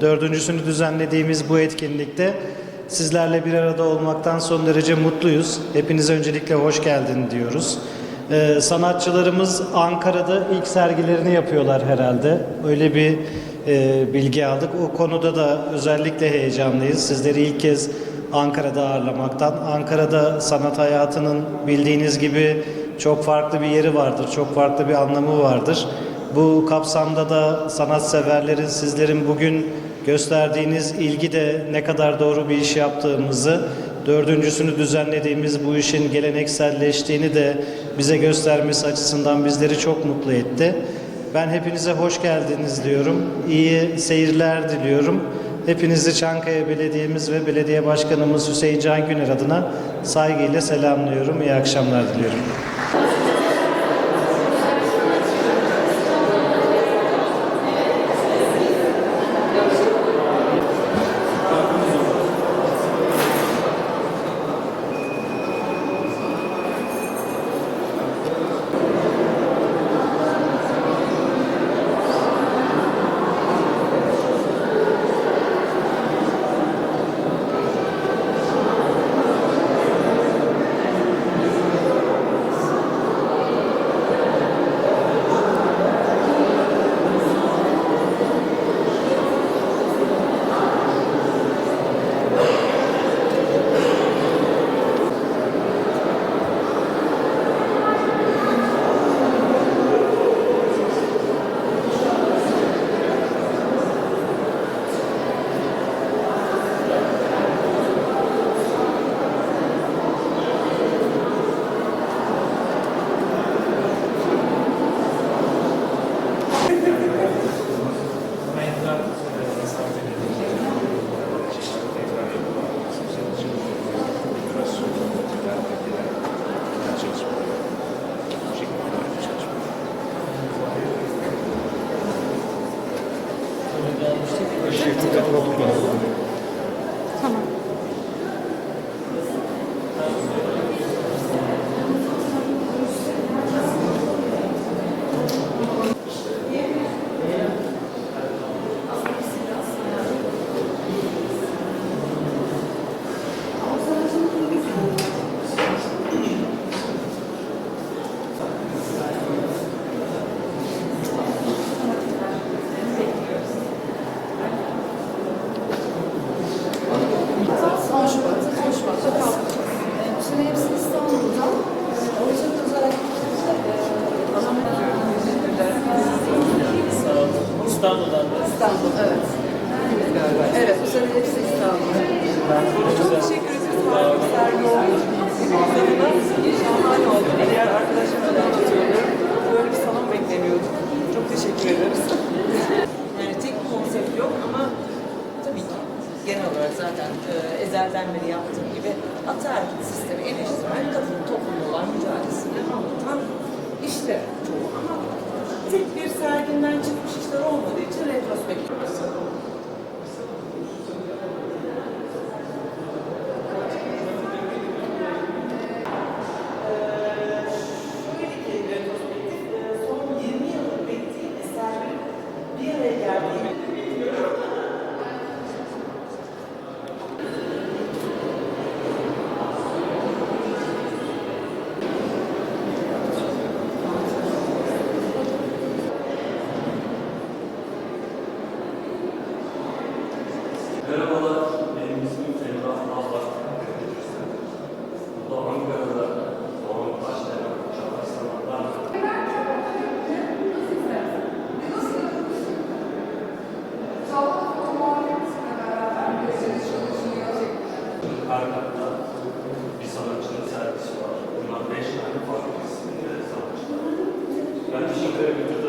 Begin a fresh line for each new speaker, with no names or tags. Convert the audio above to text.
Dördüncüsünü düzenlediğimiz bu etkinlikte sizlerle bir arada olmaktan son derece mutluyuz. Hepinize öncelikle hoş geldin diyoruz. Ee, sanatçılarımız Ankara'da ilk sergilerini yapıyorlar herhalde. Öyle bir e, bilgi aldık. O konuda da özellikle heyecanlıyız. Sizleri ilk kez Ankara'da ağırlamaktan. Ankara'da sanat hayatının bildiğiniz gibi çok farklı bir yeri vardır, çok farklı bir anlamı vardır. Bu kapsamda da sanatseverlerin, sizlerin bugün gösterdiğiniz ilgi de ne kadar doğru bir iş yaptığımızı, dördüncüsünü düzenlediğimiz bu işin gelenekselleştiğini de bize göstermesi açısından bizleri çok mutlu etti. Ben hepinize hoş geldiniz diyorum. İyi seyirler diliyorum. Hepinizi Çankaya Belediye'miz ve Belediye Başkanımız Hüseyin Can Güner adına saygıyla selamlıyorum. İyi akşamlar diliyorum.
İstanbul'dan da.
İstanbul, evet. Evet, bu sene hepsi İstanbul. Çok teşekkür ederiz. Harika bir sergi oldu. Şahane oldu. Diğer arkadaşlarıma da anlatıyorum. Böyle bir salon beklemiyorduk. Çok teşekkür ederiz.
Yani tek bir konsept yok ama tabii ki genel olarak zaten e, ezelden beri yaptığım gibi ataerkil sistemi eleştiren kadının toplumda olan mücadelesini anlatan işler çoğu ama tek bir serginden çıkmış işler olmadığı için retrospektif.
Sanatçının sergisi var. Bunlar beş tane farklı isimli sanatçılar. Ben Dışişleri Müdür